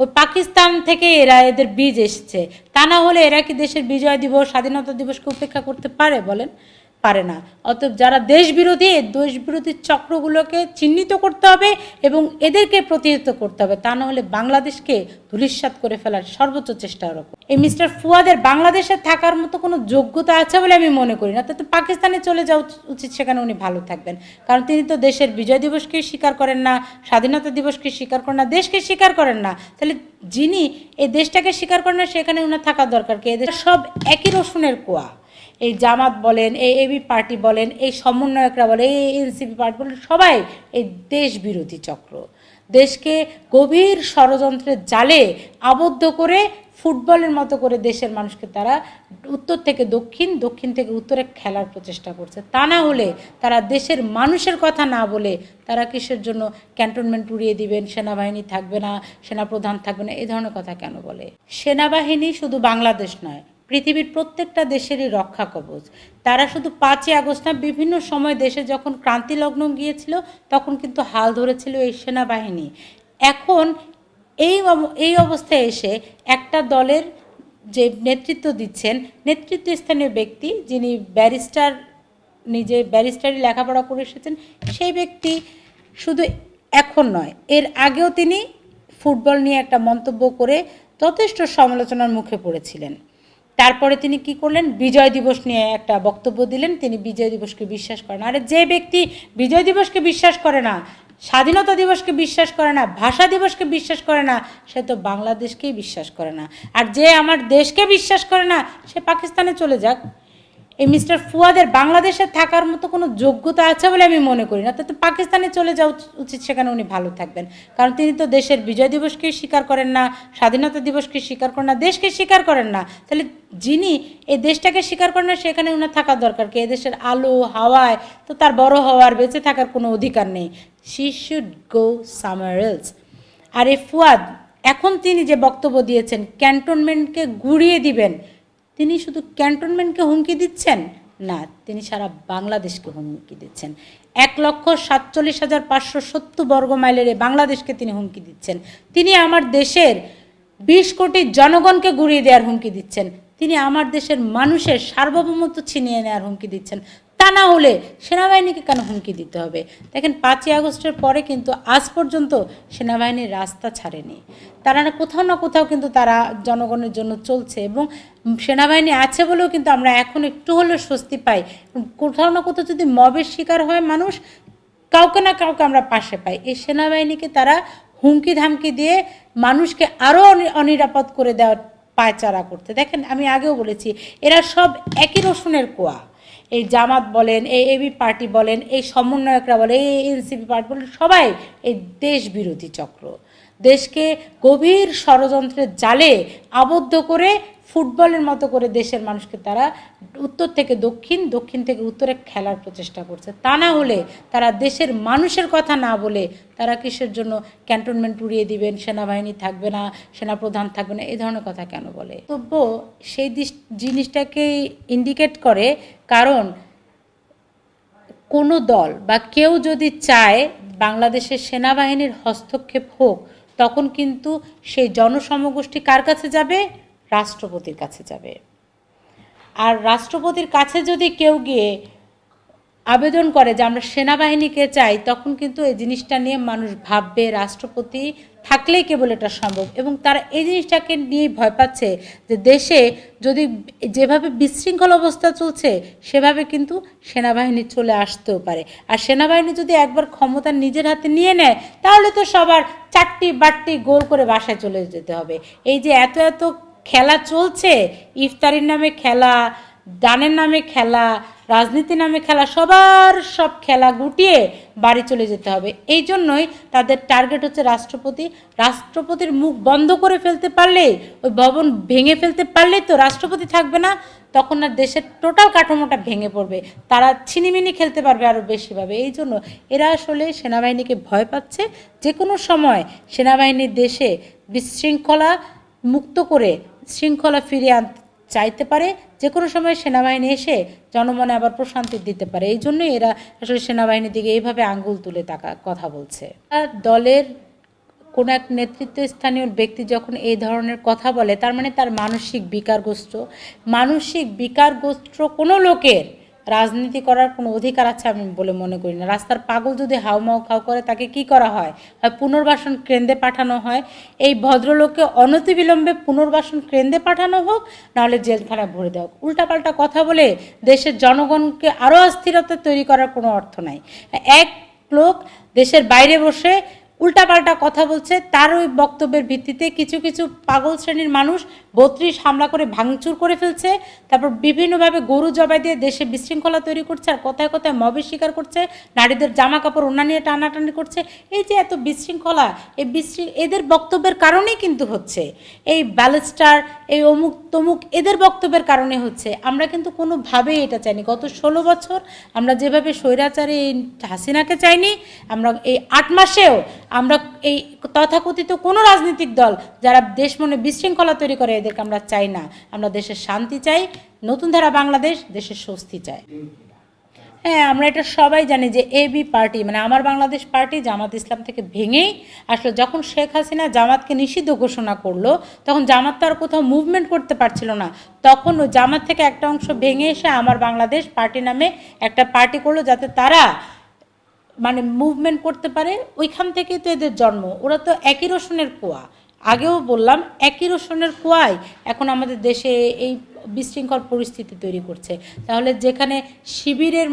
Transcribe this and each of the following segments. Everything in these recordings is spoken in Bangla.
ওই পাকিস্তান থেকে এরা এদের বীজ এসছে। তা না হলে এরা কি দেশের বিজয় দিবস, স্বাধীনতা দিবসকে উপেক্ষা করতে পারে বলেন? পারে না। অতএব যারা দেশ বিরোধী এই দেশ বিরোধী চক্রগুলোকে চিহ্নিত করতে হবে এবং এদেরকে প্রতিহত করতে হবে, তা না হলে বাংলাদেশকে ধূলিসাৎ করে ফেলার সর্বোচ্চ চেষ্টা রাখব এই মিস্টার ফুয়াদের বাংলাদেশে থাকার মতো কোনো যোগ্যতা আছে বলে আমি মনে করি না তো পাকিস্তানে চলে যাওয়া উচিত সেখানে উনি ভালো থাকবেন। কারণ তিনি তো দেশের বিজয় দিবসকে স্বীকার করেন না, স্বাধীনতা দিবসকে স্বীকার করেন না, দেশকে স্বীকার করেন না। তাহলে যিনি এই দেশটাকে স্বীকার করেন না, সেখানে ওনার থাকা দরকার কি? এদের সব একই রসুনের কোয়া। এই জামাত বলেন, এই এবি পার্টি বলেন, এই সমন্বয়করা বলেন, এই এনসিপি পার্টি বলেন, সবাই এই দেশ বিরোধী চক্র। দেশকে গভীর ষড়যন্ত্রের জালে আবদ্ধ করে ফুটবলের মতো করে দেশের মানুষকে তারা উত্তর থেকে দক্ষিণ দক্ষিণ থেকে উত্তরে খেলার প্রচেষ্টা করছে। তা না হলে তারা দেশের মানুষের কথা না বলে তারা কিসের জন্য ক্যান্টনমেন্ট উড়িয়ে দিবেন, সেনাবাহিনী থাকবে না, সেনাপ্রধান থাকবে না এই ধরনের কথা কেন বলে? সেনাবাহিনী শুধু বাংলাদেশ নয় পৃথিবীর প্রত্যেকটা দেশেরই রক্ষা কবচ। তারা শুধু পাঁচই আগস্ট না, বিভিন্ন সময় দেশে যখন ক্রান্তিলগ্ন গিয়েছিল, তখন কিন্তু হাল ধরেছিল এই সেনাবাহিনী। এখন এই এই অবস্থায় এসে একটা দলের যে নেতৃত্ব দিচ্ছেন, নেতৃত্বস্থানীয় ব্যক্তি যিনি ব্যারিস্টার, নিজে ব্যারিস্টারি লেখাপড়া করে এসেছেন, সেই ব্যক্তি শুধু এখন নয়, এর আগেও তিনি ফুটবল নিয়ে একটা মন্তব্য করে যথেষ্ট সমালোচনার মুখে পড়েছিলেন। তারপরে তিনি কি করলেন? বিজয় দিবস নিয়ে একটা বক্তব্য দিলেন। তিনি বিজয় দিবসকে বিশ্বাস করেন আরে যে ব্যক্তি বিজয় দিবসকে বিশ্বাস করে না, স্বাধীনতা দিবসকে বিশ্বাস করে না, ভাষা দিবসকে বিশ্বাস করে না, সে তো বাংলাদেশকেই বিশ্বাস করে না। আর যে আমার দেশকে বিশ্বাস করে না, সে পাকিস্তানে চলে যাক। এই মিস্টার ফুয়াদের বাংলাদেশে থাকার মতো কোনো যোগ্যতা আছে বলে আমি মনে করি না। তো পাকিস্তানে চলে যাওয়া উচিত সেখানে উনি ভালো থাকবেন। কারণ তিনি তো দেশের বিজয় দিবসকে স্বীকার করেন না, স্বাধীনতা দিবসকে স্বীকার করেন না, দেশকে স্বীকার করেন না। তাহলে যিনি এই দেশটাকে স্বীকার করেন না, সেখানে ওনার থাকার দরকার কি? দেশের আলো, হাওয়ায় তো তার বড় হওয়ার, বেঁচে থাকার কোনো অধিকার নেই। She should go somewhere else আর এই ফুয়াদ, এখন তিনি যে বক্তব্য দিয়েছেন, ক্যান্টনমেন্টকে গুড়িয়ে দিবেন তিনি শুধু ক্যান্টনমেন্টকে হুমকি দিচ্ছেন? না, তিনি সারা বাংলাদেশকে হুমকি দিচ্ছেন। এক লক্ষ সাতচল্লিশ হাজার পাঁচশো সত্তর বর্গ মাইলের বাংলাদেশকে তিনি হুমকি দিচ্ছেন। তিনি আমার দেশের বিশ কোটি জনগণকে গুড়িয়ে দেওয়ার হুমকি দিচ্ছেন। তিনি আমার দেশের মানুষের সার্বভৌমত্ব ছিনিয়ে নেওয়ার হুমকি দিচ্ছেন। তা না হলে সেনাবাহিনীকে কেন হুমকি দিতে হবে? দেখেন, পাঁচই আগস্টের পরে কিন্তু আজ পর্যন্ত সেনাবাহিনীর রাস্তা ছাড়েনি। তারা না কোথাও না কোথাও কিন্তু তারা জনগণের জন্য চলছে এবং সেনাবাহিনী আছে বলেও কিন্তু আমরা এখন একটু হলেও স্বস্তি পাই। কোথাও না কোথাও যদি মবের শিকার হয় মানুষ, কাউকে না কাউকে আমরা পাশে পাই। এই সেনাবাহিনীকে তারা হুমকি ধামকি দিয়ে মানুষকে আরও অনিরাপদ করে দেওয়ার পায়চারা করতে দেখেন, আমি আগেও বলেছি, এরা সব একই রসুনের কোয়া। এই জামাত বলেন, এই এবি পার্টি বলেন, এই সমন্বয়করা বলেন, এই এনসিপি পার্টি বলেন, সবাই এই দেশ বিরোধী চক্র। দেশকে গভীর ষড়যন্ত্রের জালে আবদ্ধ করে ফুটবলের মতো করে দেশের মানুষকে তারা উত্তর থেকে দক্ষিণ দক্ষিণ থেকে উত্তরে খেলার প্রচেষ্টা করছে। তা না হলে তারা দেশের মানুষের কথা না বলে তারা কিসের জন্য ক্যান্টনমেন্ট উড়িয়ে দিবেন, সেনাবাহিনী থাকবে না, সেনাপ্রধান থাকবে না, এই ধরনের কথা কেন বলে? তবু সেই দিস- জিনিসটাকে ইন্ডিকেট করে কারণ কোনো দল বা কেউ যদি চায় বাংলাদেশের সেনাবাহিনীর হস্তক্ষেপ হোক, তখন কিন্তু সেই জনসমগোষ্ঠী কার কাছে যাবে? রাষ্ট্রপতির কাছে যাবে। আর রাষ্ট্রপতির কাছে যদি কেউ গিয়ে আবেদন করে যে আমরা সেনাবাহিনীকে চাই, তখন কিন্তু এই জিনিসটা নিয়ে মানুষ ভাববে রাষ্ট্রপতি থাকলেই কেবল এটা সম্ভব। এবং তারা এই জিনিসটাকে নিয়েই ভয় পাচ্ছে যে দেশে যদি যেভাবে বিশৃঙ্খল অবস্থা চলছে, সেভাবে কিন্তু সেনাবাহিনী চলে আসতেও পারে। আর সেনাবাহিনী যদি একবার ক্ষমতা নিজের হাতে নিয়ে নেয়, তাহলে তো সবার চারটি বাটটি গোল করে বাসায় চলে যেতে হবে। এই যে এত এত খেলা চলছে, ইফতারির নামে খেলা, দানের নামে খেলা রাজনীতি নামে খেলা, সবার সব খেলা গুটিয়ে বাড়ি চলে যেতে হবে। এই জন্যই তাদের টার্গেট হচ্ছে রাষ্ট্রপতি। রাষ্ট্রপতির মুখ বন্ধ করে ফেলতে পারলে, ওই ভবন ভেঙে ফেলতে পারলেই তো রাষ্ট্রপতি থাকবে না, তখন আর দেশের টোটাল কাঠামোটা ভেঙে পড়বে। তারা ছিনিমিনি খেলতে পারবে আরও বেশিভাবে এই জন্য এরা আসলে সেনাবাহিনীকে ভয় পাচ্ছে। যে কোনো সময় সেনাবাহিনীর দেশে বিশৃঙ্খলা মুক্ত করে শৃঙ্খলা ফিরিয়ে আন চাইতে পারে যে কোনো সময় সেনাবাহিনী এসে জনমনে আবার প্রশান্তি দিতে পারে। এই জন্যই এরা আসলে সেনাবাহিনীর দিকে এইভাবে আঙ্গুল তুলে তাকা, কথা বলছে। দলের কোন এক নেতৃত্ব স্থানীয় ব্যক্তি যখন এই ধরনের কথা বলে, তার মানে তার মানসিক বিকারগ্রস্ত। মানসিক বিকারগ্রস্ত কোনো লোকের রাজনীতি করার কোনো অধিকার আছে আমি বলে মনে করি না। রাস্তার পাগল যদি হাউমাউ খাও করে, তাকে কি করা হয়? হয় পুনর্বাসন কেন্দ্রে পাঠানো হয়? এই ভদ্রলোককে অনতিবিলম্বে পুনর্বাসন কেন্দ্রে পাঠানো হোক, নাহলে জেলখানায় ভরে দেওয়া হোক। উল্টাপাল্টা কথা বলে দেশের জনগণকে আরও অস্থিরতা তৈরি করার কোনো অর্থ নাই। এক লোক দেশের বাইরে বসে উল্টাপাল্টা কথা বলছে, তার ওই বক্তব্যের ভিত্তিতে কিছু কিছু পাগল শ্রেণির মানুষ বত্রিশ হামলা করে ভাঙচুর করে ফেলছে, তারপর বিভিন্নভাবে গরু জবাই দিয়ে দেশে বিশৃঙ্খলা তৈরি করছে আর কোথায় কোথায় মবের শিকার করছে, নারীদের জামা কাপড় ওনা নিয়ে টানাটানি করছে, এই যে এত বিশৃঙ্খলা, এই বিশৃ, এদের বক্তব্যের কারণেই কিন্তু হচ্ছে, এই ব্যালেস্টার, এই অমুক তমুক এদের বক্তব্যের কারণে হচ্ছে, আমরা কিন্তু কোনোভাবেই এটা চাইনি, গত ষোলো বছর আমরা যেভাবে স্বৈরাচারে এই হাসিনাকে চাইনি, আমরা এই আট মাসেও আমরা এই তথাকথিত কোনো রাজনৈতিক দল যারা দেশ মনে বিশৃঙ্খলা তৈরি করে, এদেরকে আমরা চাই না। আমরা দেশের শান্তি চাই, নতুন ধারা বাংলাদেশ দেশের স্বস্তি চাই। হ্যাঁ আমরা এটা সবাই জানি যে এবি পার্টি মানে আমার বাংলাদেশ পার্টি জামাত ইসলাম থেকে ভেঙেই আসলে। যখন শেখ হাসিনা জামাতকে নিষিদ্ধ ঘোষণা করল, তখন জামাত তো আর কোথাও মুভমেন্ট করতে পারছিল না। তখন ওই জামাত থেকে একটা অংশ ভেঙে এসে আমার বাংলাদেশ পার্টি নামে একটা পার্টি করল যাতে তারা মানে মুভমেন্ট করতে পারে, ওইখান থেকেই তো এদের জন্ম। ওরা তো একই রসুনের কুয়া। আগেও বললাম, একই রসুনের কুয়ায় এখন আমাদের দেশে এই বিশৃঙ্খল পরিস্থিতি তৈরি করছে। তাহলে যেখানে শিবিরের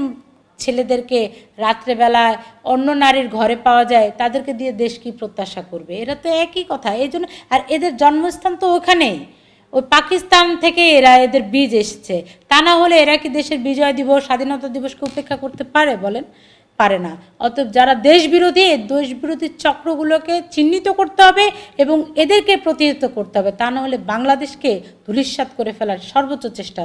ছেলেদেরকে রাত্রেবেলায় অন্য নারীর ঘরে পাওয়া যায়, তাদেরকে দিয়ে দেশ কি প্রত্যাশা করবে? এরা তো একই কথা। এই জন্য আর এদের জন্মস্থান তো ওখানেই। ওই পাকিস্তান থেকে এরা এদের বীজ এসেছে। তা না হলে এরা কি দেশের বিজয় দিবস, স্বাধীনতা দিবসকে উপেক্ষা করতে পারে বলেন? পারে না অতএব যারা দেশবিরোধী, এই দেশ বিরোধী চক্রগুলোকে চিহ্নিত করতে হবে এবং এদেরকে প্রতিহত করতে হবে তা না হলে বাংলাদেশকে ধূলিস্বাত করে ফেলার সর্বোচ্চ চেষ্টা।